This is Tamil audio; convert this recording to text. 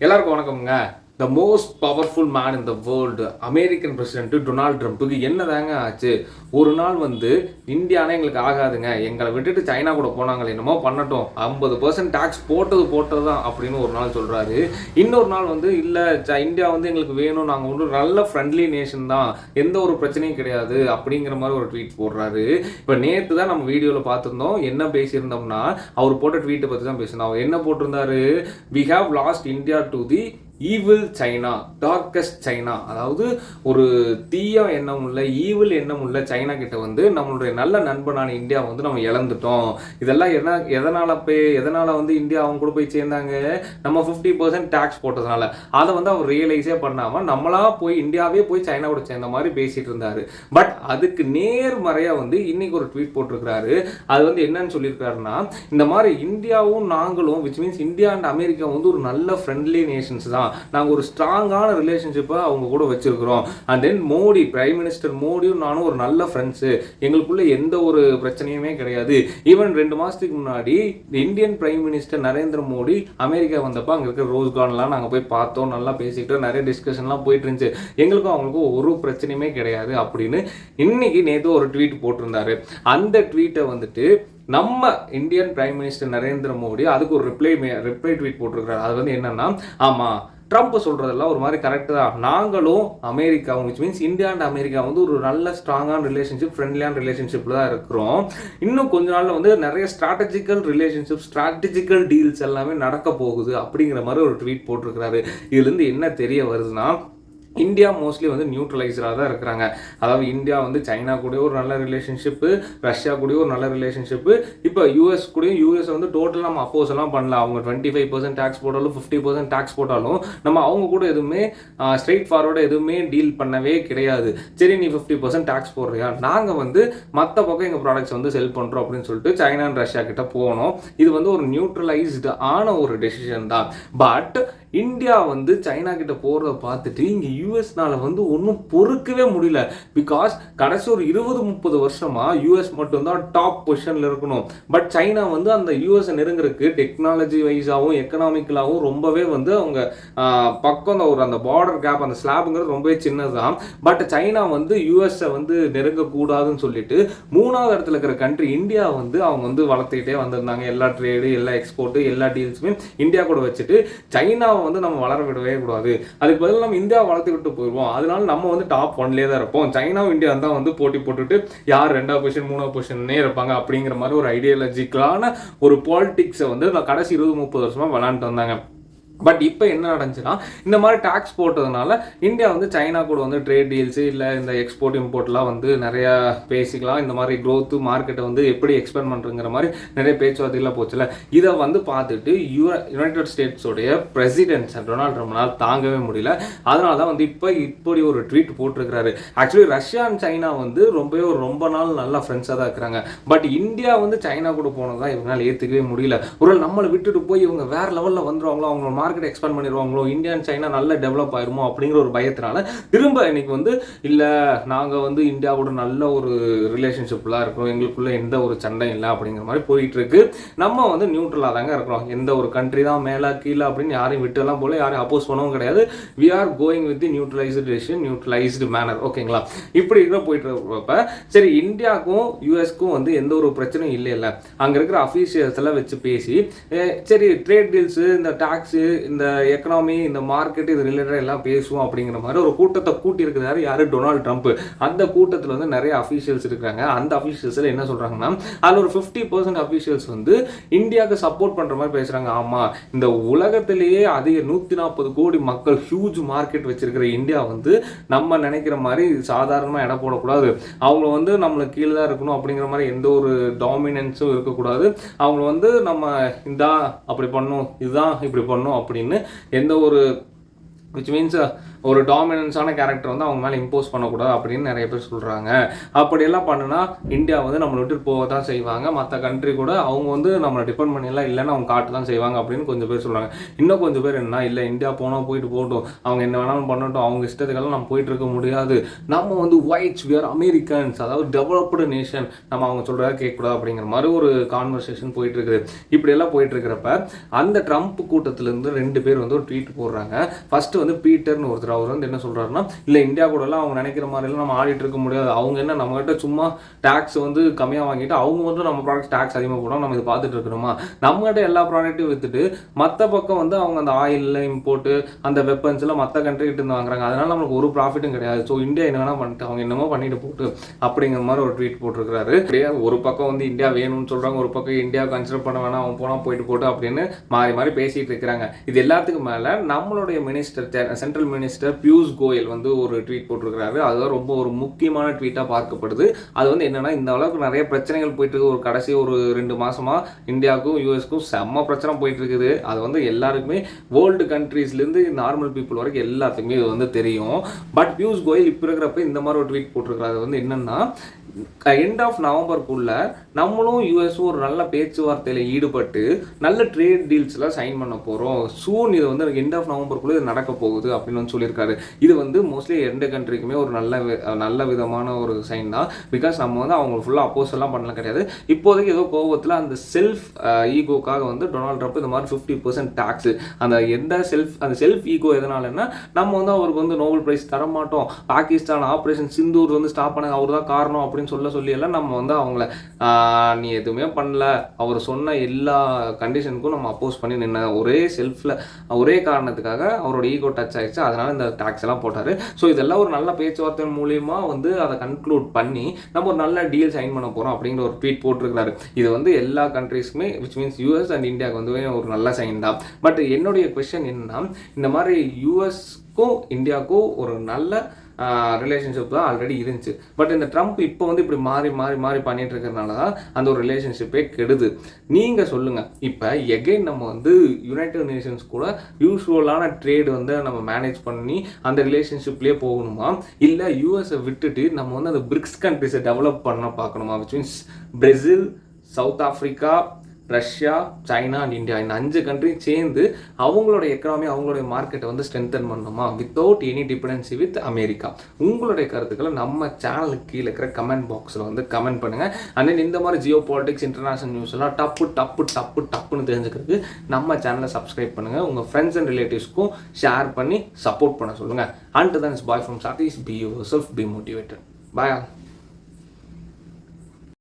எல்லாருக்கும் வணக்கம்ங்க. The most powerful man in the world American president Donald ட்ரம்ப்புக்கு என்னதாங்க ஆச்சு? ஒரு நாள் வந்து இந்தியானே எங்களுக்கு ஆகாதுங்க. எங்களை விட்டுட்டு சைனா கூட போனாங்களே என்னமோ பண்ணட்டும். ஐம்பது பர்சன்ட் டேக்ஸ் போட்டது போட்டது தான் அப்படின்னு ஒரு நாள் சொல்கிறாரு இன்னொரு நாள் வந்து இல்லை இந்தியா வந்து எங்களுக்கு வேணும் நாங்கள் வந்து நல்ல ஃப்ரெண்ட்லி நேஷன் தான். எந்த ஒரு பிரச்சனையும் கிடையாது அப்படிங்கிற மாதிரி ஒரு ட்வீட் போடுறாரு. இப்போ நேற்று தான் நம்ம வீடியோவில் பார்த்துருந்தோம். என்ன பேசியிருந்தோம்னா அவர் போட்ட ட்வீட்டை பற்றி தான் பேசினோம் அவர் என்ன போட்டிருந்தாரு? We have lost India to the evil China darkest China அதாவது ஒரு தீய எண்ணம் உள்ள ஈவில் எண்ணம் உள்ள சைனா கிட்ட வந்து நம்மளுடைய நல்ல நண்பனான இந்தியா வந்து நம்ம இழந்துட்டோம். இதெல்லாம் என்ன எதனால் போய் எதனால் வந்து இந்தியா அவங்க கூட போய் சேர்ந்தாங்க? நம்ம ஃபிஃப்டி பர்சன்ட் டேக்ஸ் போட்டதுனால. அதை வந்து அவர் ரியலைஸே பண்ணாமல் நம்மளாக போய் இந்தியாவே போய் சைனா கூட சேர்ந்த மாதிரி பேசிகிட்டு இருந்தார். பட் அதுக்கு நேர்மறையாக வந்து இன்னைக்கு ஒரு ட்வீட் போட்டிருக்கிறாரு. அது வந்து என்னன்னு சொல்லியிருக்காருன்னா இந்த மாதிரி இந்தியாவும் நாங்களும் which means India and America வந்து ஒரு நல்ல ஃப்ரெண்ட்லி நேஷன்ஸ் தான். நாங்கள் ஒரு ஸ்ட்ராங்கான ரிலேஷன்ஷிப்பை அவங்க கூட வச்சிருக்கிறோம். And then Modi prime minister மோடியும் நானும் ஒரு நல்ல ஃப்ரெண்ட்ஸு எங்களுக்குள்ள எந்த ஒரு பிரச்சனையுமே கிடையாது. ஈவன் ரெண்டு மாதத்துக்கு முன்னாடி Indian prime minister Narendra Modi America வந்தப்போ அங்கே இருக்கிற ரோஸ் கார்டன்லாம் நாங்கள் போய் பார்த்தோம் நல்லா பேசிக்கிட்டோம் நிறைய டிஸ்கஷன்லாம் போயிட்டு இருந்துச்சு. எங்களுக்கும் அவங்களுக்கும் ஒரு பிரச்சனையுமே கிடையாது அப்படின்னு இன்னைக்கு நேற்று ஒரு ட்வீட் போட்டிருந்தாரு. அந்த ட்வீட்டை வந்துட்டு நம்ம Indian prime minister Narendra Modi அதுக்கு ஒரு ரிப்ளை ரிப்ளை ட்வீட் போட்டிருக்கிறார். அது வந்து என்னன்னா ஆமாம் ட்ரம்ப் சொல்கிறதெல்லாம் ஒரு மாதிரி கரெக்டு தான். நாங்களும் அமெரிக்காவும் which means India and America வந்து ஒரு நல்ல ஸ்ட்ராங்கான ரிலேஷன்ஷிப் ஃப்ரெண்ட்லியான ரிலேஷன்ஷிப்பில் தான் இருக்கிறோம். இன்னும் கொஞ்ச நாளில் வந்து நிறைய ஸ்ட்ராட்டஜிக்கல் ரிலேஷன்ஷிப் ஸ்ட்ராட்டஜிக்கல் டீல்ஸ் எல்லாமே நடக்க போகுது அப்படிங்கிற மாதிரி ஒரு ட்வீட் போட்டிருக்கிறாரு. இதுலேருந்து என்ன தெரிய வருதுன்னா இந்தியா மோஸ்ட்லி வந்து நியூட்ரலைசராக தான் இருக்கிறாங்க. அதாவது இந்தியா வந்து சைனா கூட ஒரு நல்ல ரிலேஷன்ஷிப்பு ரஷ்யா கூட ஒரு நல்ல ரிலேஷன்ஷிப்பு இப்போ யூஎஸ் கூடயும் யூஎஸ் வந்து டோட்டல் நம்ம அப்போஸ் எல்லாம் பண்ணல. அவங்க டுவெண்ட்டி ஃபைவ் பர்சன்ட் டேக்ஸ் போட்டாலும் ஃபிஃப்டி பர்சன்ட் டேக்ஸ் போட்டாலும் நம்ம அவங்க கூட எதுவுமே ஸ்ட்ரெயிட் ஃபார்வர்டு எதுவுமே டீல் பண்ணவே கிடையாது. சரி நீ ஃபிஃப்டி பர்சன்ட் டேக்ஸ் போடுறியா? நாங்கள் வந்து மற்ற பக்கம் எங்கள் ப்ராடக்ட்ஸ் வந்து செல் பண்ணுறோம் அப்படின்னு சொல்லிட்டு சைனா அண்ட் ரஷ்யா கிட்ட போனோம். இது வந்து ஒரு நியூட்ரலைஸ்டு ஆன ஒரு டெசிஷன் தான். பட் இந்தியா வந்து சைனா கிட்ட போகிறத பார்த்துட்டு இங்கே யூஎஸ்னால் வந்து ஒன்றும் பொறுக்கவே முடியல. பிகாஸ் கடைசி ஒரு இருபது முப்பது வருஷமாக யூஎஸ் மட்டும்தான் டாப் பொசிஷனில் இருக்கணும். பட் சைனா வந்து அந்த யூஎஸை நெருங்குறதுக்கு டெக்னாலஜி வைஸாகவும் எக்கனாமிக்கலாகவும் ரொம்பவே வந்து அவங்க பக்கம் அந்த ஒரு அந்த பார்டர் கேப் அந்த ஸ்லாப்ங்கிறது ரொம்பவே சின்னதுதான். பட் சைனா வந்து யூஎஸ்ஸை வந்து நெருங்கக்கூடாதுன்னு சொல்லிட்டு மூணாவது இடத்துல இருக்கிற கண்ட்ரி இந்தியா வந்து அவங்க வந்து வளர்த்துக்கிட்டே வந்திருந்தாங்க. எல்லா ட்ரேடு எல்லா எக்ஸ்போர்ட்டு எல்லா டீல்ஸுமே இந்தியா கூட வச்சுட்டு சைனாவை வந்து நம்ம வளர விடவே கூடாது. அதுக்கு பதில் நம்ம இந்தியா வளர்த்து விட்டு போயிடுவோம் அதனால நம்ம வந்து டாப் ஒன்லேயே தான் இருப்போம். சைனாவும் இந்தியா தான் வந்து போட்டி போட்டுட்டு யார் ரெண்டாவது பொசிஷன் மூணாவது பொசிஷன்னே இருப்பாங்க அப்படிங்கிற மாதிரி ஒரு ஐடியாலஜிக்கலான ஒரு பாலிட்டிக்ஸை வந்து கடைசி இருபது முப்பது வருஷமாக விளாண்டுட்டு வந்தாங்க. பட் இப்போ என்ன நடந்துச்சுன்னா இந்த மாதிரி டாக்ஸ் போட்டதுனால இந்தியா வந்து சைனா கூட வந்து ட்ரேட் டீல்ஸு இல்லை இந்த எக்ஸ்போர்ட் இம்போர்ட்லாம் வந்து நிறையா பேசிக்கலாம். இந்த மாதிரி க்ரோத்து மார்க்கெட்டை வந்து எப்படி எக்ஸ்பேண்ட் பண்ணுறங்கிற மாதிரி நிறைய பேச்சுவார்த்தைகள்லாம் போச்சுல இதை வந்து பார்த்துட்டு யூ யுனைடெட் ஸ்டேட்ஸோடைய பிரசிடென்ட் டொனால்ட் ட்ரம்ப்னால் தாங்கவே முடியல. அதனால தான் வந்து இப்போ இப்படி ஒரு ட்வீட் போட்டிருக்கிறாரு. ஆக்சுவலி ரஷ்யா அண்ட் சைனா வந்து ரொம்பவே ஒரு ரொம்ப நாள் நல்ல ஃப்ரெண்ட்ஸாக தான் இருக்கிறாங்க. பட் இந்தியா வந்து சைனா கூட போனது தான் ஏற்றுக்கவே முடியல. ஒரு நம்மளை விட்டுட்டு போய் இவங்க வேறு லெவலில் வந்துடுவாங்களோ அவங்க மார்க்கெட் எக்ஸ்பேண்ட் பண்ணிடுவாங்களோ இந்தியா அண்ட் சைனா நல்ல டெவலப் ஆயிருமோ அப்படிங்கிற ஒரு பயத்தினால திரும்ப இன்னைக்கு வந்து இல்லை நாங்கள் வந்து இந்தியாவோட நல்ல ஒரு ரிலேஷன்ஷிப்லாம் இருக்கிறோம் எங்களுக்குள்ள எந்த ஒரு சண்டையும் இல்லை அப்படிங்கிற மாதிரி போயிட்டு இருக்கு நம்ம வந்து நியூட்ரலாக தாங்க இருக்கிறோம். எந்த ஒரு கண்ட்ரி தான் மேலே கீழே அப்படின்னு யாரையும் விட்டுலாம் போல யாரையும் அப்போஸ் பண்ணவும் கிடையாது. We are going with neutralised decision neutralised manner ஓகேங்களா இப்படி இருக்கிற போயிட்டு இருக்கப்ப சரி இந்தியாவுக்கும் யூஎஸ்க்கும் வந்து எந்த ஒரு பிரச்சனையும் இல்லை இல்லை அங்கே இருக்கிற அஃபீஷியல்ஸ் எல்லாம் வச்சு பேசி சரி ட்ரேட் டீல்ஸு இந்த டாக்ஸு இந்த எக்கனாமி இந்த மார்க்கெட் இது ரிலேட்டடாக எல்லாம் பேசுவோம் அப்படிங்கிற மாதிரி ஒரு கூட்டத்தை கூட்டி இருக்கிறாரு யார்? Donald Trump. அந்த கூட்டத்தில் வந்து நிறைய அஃபீஷியல்ஸ் இருக்காங்க. அந்த அஃபீஷியல்ஸில் என்ன சொல்கிறாங்கன்னா அதில் ஒரு ஃபிஃப்டி பர்சன்ட் அஃபீஷியல்ஸ் வந்து இந்தியாவுக்கு சப்போர்ட் பண்ணுற மாதிரி பேசுகிறாங்க ஆமாம் இந்த உலகத்திலேயே அதிக நூற்றி நாற்பது கோடி மக்கள் ஹியூஜ் மார்க்கெட் வச்சிருக்கிற இந்தியா வந்து நம்ம நினைக்கிற மாதிரி சாதாரணமாக இடம் போடக்கூடாது. அவங்க வந்து நம்மளுக்கு கீழே தான் இருக்கணும் அப்படிங்கிற மாதிரி எந்த ஒரு டாமினன்ஸும் இருக்கக்கூடாது. அவங்க வந்து நம்ம இதான் அப்படி பண்ணும் இதுதான் இப்படி பண்ணும் அப்படின்னு எந்த ஒரு விச் மீன்ஸ் ஒரு டாமினன்ஸான கேரக்டர் வந்து அவங்க மேலே இம்போஸ் பண்ணக்கூடாது அப்படின்னு நிறைய பேர் சொல்கிறாங்க அப்படியெல்லாம் பண்ணுனா இந்தியா வந்து நம்மளை விட்டு போக தான் செய்வாங்க. மற்ற கண்ட்ரி கூட அவங்க வந்து நம்மளை டிபெண்ட் பண்ணியெல்லாம் இல்லைன்னு அவங்க காட்டு தான் செய்வாங்க அப்படின்னு கொஞ்சம் பேர் சொல்கிறாங்க இன்னும் கொஞ்சம் பேர் என்ன இல்லை இந்தியா போனால் போயிட்டு போகட்டும். அவங்க என்ன வேணாலும் பண்ணட்டும். அவங்க இஷ்டத்துக்கெல்லாம் நம்ம போயிட்டு இருக்க முடியாது. நம்ம வந்து ஒயிட்ஸ் வியர் அமெரிக்கன்ஸ் அதாவது டெவலப்டு நேஷன் நம்ம அவங்க சொல்கிறத கேட்கக்கூடாது அப்படிங்கிற மாதிரி ஒரு கான்வர்சேஷன் போயிட்டு இருக்குது இப்படியெல்லாம் போயிட்டு இருக்கிறப்ப அந்த ட்ரம்ப் கூட்டத்திலேருந்து ரெண்டு பேர் வந்து ஒரு ட்வீட் போடுறாங்க. ஃபர்ஸ்ட் வந்து பீட்டர்னு ஒருத்தர் அவர் வந்து என்ன சொல்கிறாருன்னா இல்லை இந்தியா கூடலாம் அவங்க நினைக்கிற மாதிரிலாம் நம்ம ஆடிட்டு இருக்க முடியாது. அவங்க என்ன நம்மகிட்ட சும்மா டேக்ஸ் வந்து கம்மியாக வாங்கிட்டு அவங்க வந்து நம்ம ப்ராடக்ட் டேக்ஸ் அதிகமாக போடணும் நம்ம இதை பார்த்துட்டு இருக்கிறோமா நம்மகிட்ட எல்லா ப்ராடக்ட்டையும் வித்துட்டு மற்ற பக்கம் வந்து அவங்க அந்த ஆயில் இம்போர்ட்டு அந்த வெப்பன்ஸ் எல்லாம் மற்ற கண்ட்ரிகிட்ட இருந்து வாங்குறாங்க. அதனால நம்மளுக்கு ஒரு ப்ராஃபிட்டும் கிடையாது. ஸோ இந்தியா என்ன வேணால் பண்ணிட்டு அவங்க என்னமோ பண்ணிட்டு போட்டு அப்படிங்கிற மாதிரி ஒரு ட்வீட் போட்டிருக்காரு கிடையாது. ஒரு பக்கம் வந்து இந்தியா வேணும்னு சொல்கிறாங்க ஒரு பக்கம் இந்தியா கன்சிடர் பண்ண வேணாம் அவன் போனால் போயிட்டு போட்டு அப்படின்னு மாறி மாறி பேசிகிட்டு இருக்கிறாங்க. இது எல்லாத்துக்கும் மேலே நம்மளுடைய minister central minister Piyush Goyal வந்து ஒரு ட்வீட் போட்டிருக்கிறாரு. அதுதான் ரொம்ப ஒரு முக்கியமான ட்வீட்டாக பார்க்கப்படுது. அது வந்து என்னன்னா இந்த அளவுக்கு நிறைய பிரச்சனைகள் போயிட்டு இருக்கு ஒரு கடைசி ஒரு ரெண்டு மாசமா இந்தியாவுக்கும் யூஎஸ்க்கும் செம்ம பிரச்சனை போயிட்டு இருக்குது அது வந்து எல்லாருக்குமே வேர்ல்டு கண்ட்ரீஸ்லேருந்து நார்மல் பீப்புள் வரைக்கும் எல்லாத்துக்குமே இது வந்து தெரியும். பட் பியூஷ் கோயல் இப்போ இருக்கிறப்ப இந்த மாதிரி ஒரு ட்வீட் போட்டிருக்கிறாரு. வந்து என்னன்னா எண்ட் ஆஃப் நவம்பருக்குள்ள நம்மளும் யூஎஸும் ஒரு நல்ல பேச்சுவார்த்தையில் ஈடுபட்டு நல்ல ட்ரேட் டீல்ஸ்லாம் சைன் பண்ண போகிறோம் சூன் இது வந்து எண்ட் ஆஃப் நவம்பருக்குள்ளே இது நடக்க போகுது அப்படின்னு வந்து சொல்லியிருக்காரு. இது வந்து மோஸ்ட்லி ரெண்டு கண்ட்ரிக்குமே ஒரு நல்ல வி- நல்ல விதமான ஒரு சைன் தான். பிகாஸ் நம்ம வந்து அவங்க ஃபுல்லாக அப்போஸ் எல்லாம் பண்ணலாம் கிடையாது. இப்போதைக்கு ஏதோ கோபத்தில் அந்த செல்ஃப் ஈகோக்காக வந்து டொனால்ட் ட்ரம்ப் இந்த மாதிரி ஃபிஃப்டி பர்சன்ட் டேக்ஸ் அந்த எந்த செல்ஃப் அந்த செல்ஃப் ஈகோ எதனாலன்னா நம்ம வந்து அவருக்கு வந்து நோபல் பிரைஸ் தர மாட்டோம் பாகிஸ்தான் ஆப்ரேஷன் சிந்தூர் வந்து ஸ்டாப் பண்ண அவர் தான் காரணம் அப்படின்னு சொல்ல சொல்லி எல்லாம் நம்ம வந்து அவங்கள நீ எதுவுமே பண்ணல. அவர் சொன்ன எல்லா கண்டிஷனுக்கும் நம்ம அப்போஸ் பண்ணி நின்ன ஒரே செல்ஃபில் ஒரே காரணத்துக்காக அவரோட ஈகோ டச் ஆகிடுச்சு அதனால இந்த டேக்ஸ் எல்லாம் போட்டார். ஸோ இதெல்லாம் ஒரு நல்ல பேச்சுவார்த்தை மூலியமாக வந்து அதை கன்க்ளூட் பண்ணி நம்ம ஒரு நல்ல டீல் சைன் பண்ண போகிறோம் அப்படிங்கிற ஒரு ட்வீட் போட்டிருக்கிறாரு. இது வந்து எல்லா கண்ட்ரீஸ்க்குமே விச் மீன்ஸ் யூஎஸ் அண்ட் இந்தியாவுக்கு வந்து ஒரு நல்ல சைன் தான். பட் என்னுடைய கொஷன் என்னன்னா இந்த மாதிரி யூஎஸ்க்கும் இந்தியாவுக்கும் ஒரு நல்ல ரிலேஷன்ஷிப் தான் ஆல்ரெடி இருந்துச்சு. பட் இந்த ட்ரம்ப் இப்போ வந்து இப்படி மாறி மாறி மாறி பண்ணிட்டு இருக்கிறதுனால தான் அந்த ஒரு ரிலேஷன்ஷிப்பே கெடுது. நீங்க சொல்லுங்க. இப்போ எகைன் நம்ம வந்து யுனைடெட் நேஷன்ஸ் கூட யூஸ்வலான ட்ரேட் வந்து நம்ம மேனேஜ் பண்ணி அந்த ரிலேஷன்ஷிப்லேயே போகணுமா? இல்லை யூஎஸை விட்டுட்டு நம்ம வந்து அந்த பிரிக்ஸ் கண்ட்ரிஸை டெவலப் பண்ண பார்க்கணுமா? Which means Brazil South Africa Russia China and India. இந்த அஞ்சு கண்ட்ரியும் சேர்ந்து அவங்களோட எக்கனாமி அவங்களுடைய மார்க்கெட்டை வந்து ஸ்ட்ரென்தன் பண்ணணுமா without any dependency with America. உங்களுடைய கருத்துக்களை நம்ம சேனலுக்கு கீழே இருக்கிற கமெண்ட் பாக்ஸில் வந்து கமெண்ட் பண்ணுங்க. அண்ட் தென் இந்த மாதிரி ஜியோ பாலிட்டிக்ஸ் இன்டர்நேஷனல் நியூஸ் எல்லாம் டப்பு டப்பு டப்பு டப்புன்னு தெரிஞ்சுக்கிறதுக்கு நம்ம சேனலை சப்ஸ்கிரைப் பண்ணுங்கள் உங்கள் ஃப்ரெண்ட்ஸ் அண்ட் ரிலேட்டிவ்ஸ்க்கும் ஷேர் பண்ணி சப்போர்ட் பண்ண சொல்லுங்கள் and thanks bye from Satish be yourself be motivated boy